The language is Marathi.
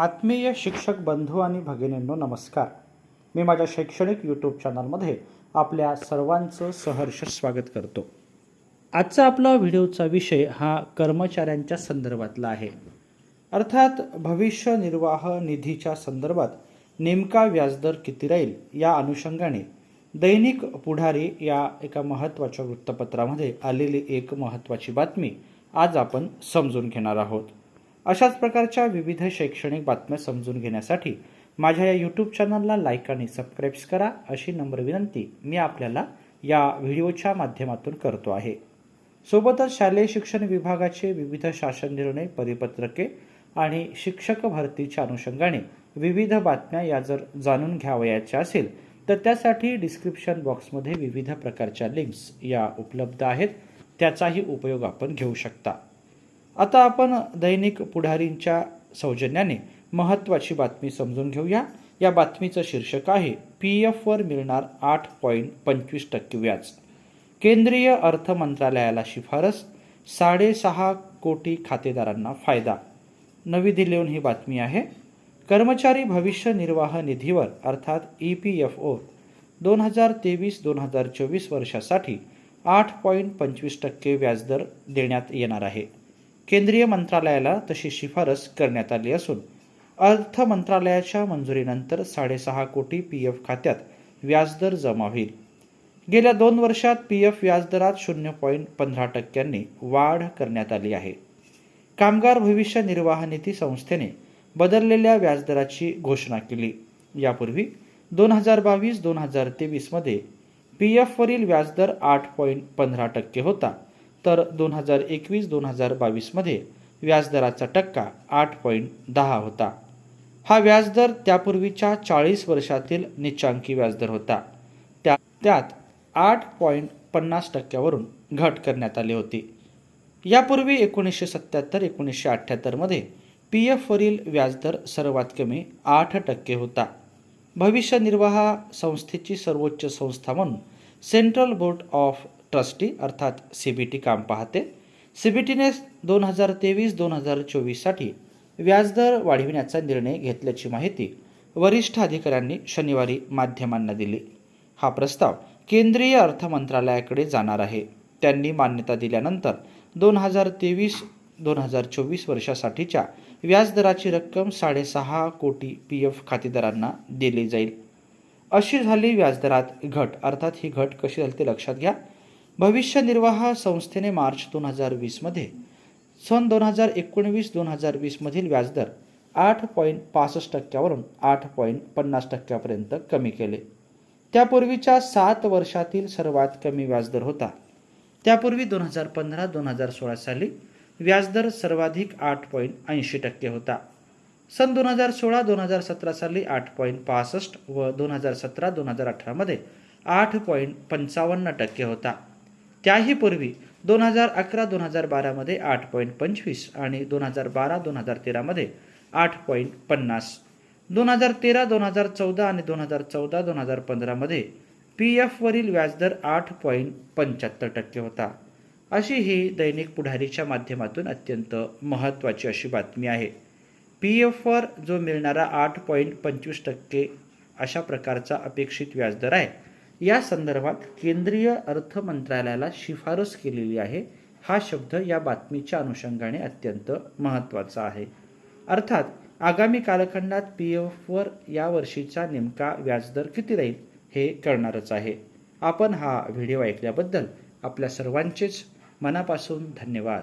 आत्मीय शिक्षक बंधू आणि भगिनींनो नमस्कार. मी माझ्या शैक्षणिक यूट्यूब चॅनलमध्ये आपल्या सर्वांचं सहर्ष स्वागत करतो. आजचा आपला व्हिडिओचा विषय हा कर्मचाऱ्यांच्या संदर्भातला आहे. अर्थात भविष्य निर्वाह निधीच्या संदर्भात नेमका व्याजदर किती राहील या अनुषंगाने दैनिक पुढारी या एका महत्त्वाच्या वृत्तपत्रामध्ये आलेली एक महत्त्वाची बातमी आज आपण समजून घेणार आहोत. अशाच प्रकारच्या विविध शैक्षणिक बातम्या समजून घेण्यासाठी माझ्या या यूट्यूब चॅनलला लाईक आणि सबस्क्राईब्स करा अशी नम्र विनंती मी आपल्याला या व्हिडिओच्या माध्यमातून करतो आहे. सोबतच शालेय शिक्षण विभागाचे विविध शासन निर्णय परिपत्रके आणि शिक्षक भरतीच्या अनुषंगाने विविध बातम्या या जर जाणून घ्यावयाच्या असेल तर त्यासाठी डिस्क्रिप्शन बॉक्समध्ये विविध प्रकारच्या लिंक्स या उपलब्ध आहेत. त्याचाही उपयोग आपण घेऊ शकता. आता आपण दैनिक पुढारींच्या सौजन्याने महत्त्वाची बातमी समजून घेऊया. या बातमीचं शीर्षक आहे पी एफवर मिळणार आठ पॉईंट पंचवीस टक्के व्याज. केंद्रीय अर्थ मंत्रालयाला शिफारस साडेसहा कोटी खातेदारांना फायदा. नवी दिल्लीहून ही बातमी आहे. कर्मचारी भविष्य निर्वाह निधीवर अर्थात ई पी एफ ओ दोन हजार तेवीस दोन हजार चोवीस वर्षासाठी आठ पॉईंट पंचवीस टक्के व्याजदर देण्यात येणार आहे केंद्रीय मंत्रालयाला तशी शिफारस करण्यात आली असून अर्थ मंत्रालयाच्या मंजुरीनंतर साडेसहा कोटी पी एफ खात्यात व्याजदर जमा होईल. गेल्या दोन वर्षात पी एफ व्याजदरात शून्य पॉईंट पंधरा टक्क्यांनी वाढ करण्यात आली आहे. कामगार भविष्य निर्वाह निधी संस्थेने बदललेल्या व्याजदराची घोषणा केली. यापूर्वी दोन हजार बावीस दोन हजार तेवीसमध्ये पी एफवरील व्याजदर आठ पॉईंट पंधरा टक्के होता. तर दोन हजार एकवीस दोन हजार बावीसमध्ये व्याजदराचा टक्का आठ पॉईंट दहा होता. हा व्याजदर त्यापूर्वीच्या चाळीस वर्षातील निच्चांकी व्याजदर होता. त्या त्यात आठ पॉईंट पन्नास टक्क्यावरून घट करण्यात आली होती. यापूर्वी एकोणीसशे सत्त्याहत्तर एकोणीसशे अठ्ठ्याहत्तरमध्ये पी एफवरील व्याजदर सर्वात कमी आठ टक्के होता. भविष्य निर्वाह संस्थेची सर्वोच्च संस्था म्हणून सेंट्रल बोर्ड ऑफ ट्रस्टी अर्थात सी बी टी काम पाहते. सी बी टीने दोन हजार तेवीस दोन हजार चोवीससाठी व्याजदर वाढविण्याचा निर्णय घेतल्याची माहिती वरिष्ठ अधिकाऱ्यांनी शनिवारी माध्यमांना दिली. हा प्रस्ताव केंद्रीय अर्थ मंत्रालयाकडे जाणार आहे. त्यांनी मान्यता दिल्यानंतर दोन हजार तेवीस दोन हजार चोवीस वर्षासाठीच्या व्याजदराची रक्कम साडेसहा कोटी पी एफ खातेदारांना दिली जाईल. अशी झाली व्याजदरात घट. अर्थात ही घट कशी झाली ते लक्षात घ्या. भविष्य निर्वाह संस्थेने मार्च दोन हजार वीसमध्ये सन दोन हजार एकोणवीस दोन हजार वीसमधील व्याजदर आठ पॉईंट पासष्ट टक्क्यावरून आठ पॉईंट पन्नास टक्क्यापर्यंत कमी केले. त्यापूर्वीच्या सात वर्षातील सर्वात कमी व्याजदर होता. त्यापूर्वी दोन हजार पंधरा दोन हजार सोळा साली व्याजदर सर्वाधिक आठ पॉईंट ऐंशी टक्के होता. सन दोन हजार सोळा दोन हजार सतरा साली आठ पॉईंट पासष्ट व दोन हजार सतरा दोन हजार अठरामध्ये आठ पॉईंट पंचावन्न टक्के होता. त्याही पूर्वी दोन हजार अकरा दोन हजार बारामध्ये आठ पॉईंट पंचवीस आणि दोन हजार बारा दोन हजार तेरामध्ये आठ पॉईंट पन्नास. दोन हजार तेरा दोन हजार चौदा आणि दोन हजार चौदा दोन हजार पंधरामध्ये पी एफवरील व्याजदर आठ पॉईंट पंच्याहत्तर टक्के होता. अशी ही दैनिक पुढारीच्या माध्यमातून अत्यंत महत्त्वाची अशी बातमी आहे. पी एफवर जो मिळणारा आठ पॉईंट पंचवीस टक्के अशा प्रकारचा अपेक्षित व्याजदर आहे या संदर्भात केंद्रीय अर्थ मंत्रालयाला शिफारस केलेली आहे. हा शब्द या बातमीच्या अनुषंगाने अत्यंत महत्त्वाचा आहे. अर्थात आगामी कालखंडात पी एफवर या वर्षीचा नेमका व्याजदर किती राहील हे कळणारच आहे. आपण हा व्हिडिओ ऐकल्याबद्दल आपल्या सर्वांचेच मनापासून धन्यवाद.